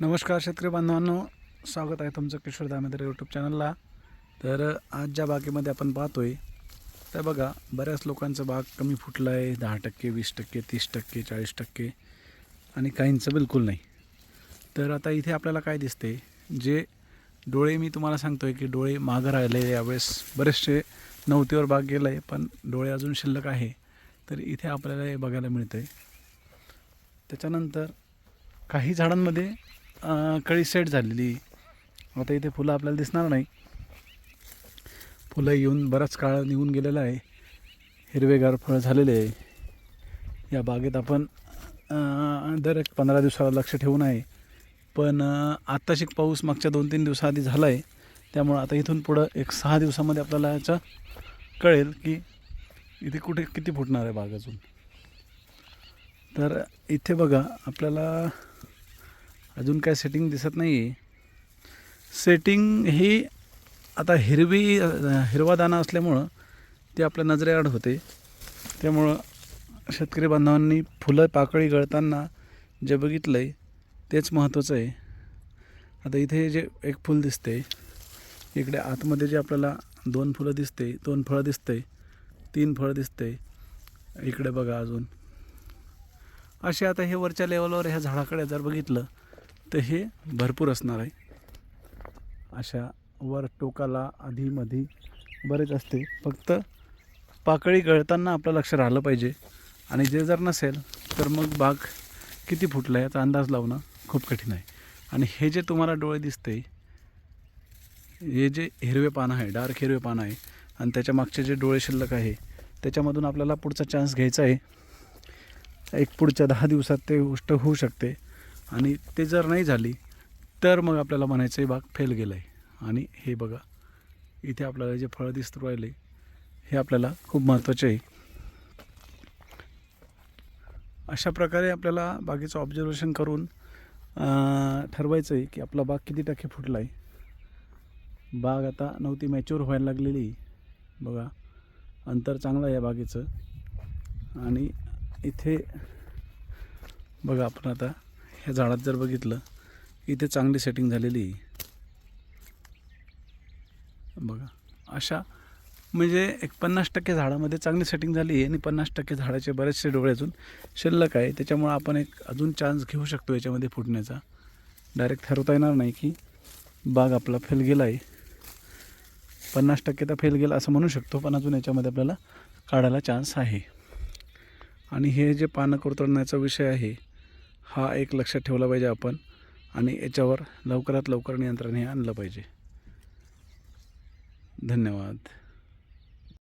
नमस्कार शेतकरी बांधवांनो स्वागत आहे तुमचं किशोर दामेदर यूट्यूब चॅनलला तर आज ज्या बागेमध्ये आपण पाहतोय तर बघा बऱ्याच लोकांचं बाग कमी फुटलं आहे दहा टक्के वीस टक्के तीस टक्के चाळीस टक्के आणि काहींचं बिलकुल नाही. तर आता इथे आपल्याला काय दिसते जे डोळे मी तुम्हाला सांगतोय की डोळे मागं राहिले यावेळेस बरेचसे नवतीवर बाग गेलं आहे पण डोळे अजून शिल्लक आहे. तर इथे आपल्याला हे बघायला मिळतं आहे त्याच्यानंतर काही झाडांमध्ये कळी सेट झालेली. आता इथे फुलं आपल्याला दिसणार नाही. फुलं येऊन बराच काळ निघून गेलेला आहे. हिरवेगार फळं झालेले आहे. या बागेत आपण दर एक पंधरा दिवसाला लक्ष ठेवून आहे. पण आत्ताशी पाऊस मागच्या दोन तीन दिवसाआधी झाला आहे त्यामुळं आता इथून पुढं एक सहा दिवसामध्ये आपल्याला याचं कळेल की इथे कुठे किती फुटणार आहे बाग अजून. तर इथे बघा आपल्याला अजून काय सेटिंग दिसत नाही आहे सेटिंग ही आता हिरवी हिरवा दाना असल्यामुळं ते आपल्या नजरेआड होते. त्यामुळं शेतकरी बांधवांनी फुलं पाकळी गळताना जे बघितलं आहे तेच महत्त्वाचं आहे. आता इथे जे एक फूल दिसते इकडे आतमध्ये जे आपल्याला दोन फुलं दिसते दोन फळं दिसते तीन फळं दिसते इकडे बघा अजून. असे आता हे वरच्या लेवलवर ह्या झाडाकडे जर बघितलं तर हे भरपूर असणार आहे. अशा वर टोकाला आधी बरेच असते. फक्त पाकळी गळताना आपलं लक्ष राहिलं पाहिजे. आणि जे जर नसेल तर मग बाग किती फुटला याचा अंदाज लावणं खूप कठीण आहे. आणि हे जे तुम्हाला डोळे दिसते हे जे हिरवे पानं आहे डार्क हिरवे पानं आहे आणि त्याच्या मागचे जे डोळे शिल्लक आहे त्याच्यामधून आपल्याला पुढचा चान्स घ्यायचा आहे. एक पुढच्या दहा दिवसात ते गोष्ट होऊ शकते. आणि ते जर नाही झाली तर मग आपल्याला म्हणायचं आहे बाग फेल गेलं आहे आणि हे बघा इथे आपल्याला जे फळं दिसत राहिले हे आपल्याला खूप महत्त्वाचे आहे. अशा प्रकारे आपल्याला बागेचं ऑब्झर्वेशन करून ठरवायचं आहे की आपला बाग किती टक्के फुटला आहे बाग आता नव्हती मॅच्युअर व्हायला लागलेली. आहे. बघा अंतर चांगलं आहे या बागेचं. आणि इथे बघा आपण आता ह्या झाडात जर बघितलं इथे चांगली सेटिंग झालेली आहे. बघा अशा म्हणजे एक पन्नास टक्के झाडामध्ये चांगली सेटिंग झाली आहे आणि पन्नास टक्के झाडाचे बरेचसे डोळे अजून शिल्लक आहे. त्याच्यामुळं आपण एक अजून चान्स घेऊ शकतो याच्यामध्ये फुटण्याचा. डायरेक्ट ठरवता येणार नाही की बाग आपला फेल गेला आहे. पन्नास टक्के तर फेल गेला असं म्हणू शकतो पण अजून याच्यामध्ये आपल्याला काढायला चान्स आहे. आणि हे जे पानं कोरतडण्याचा विषय आहे हा एक लक्षात ठेवला पाहिजे आपण आणि याच्यावर लवकरात लवकर नियंत्रण हे आणलं पाहिजे. धन्यवाद.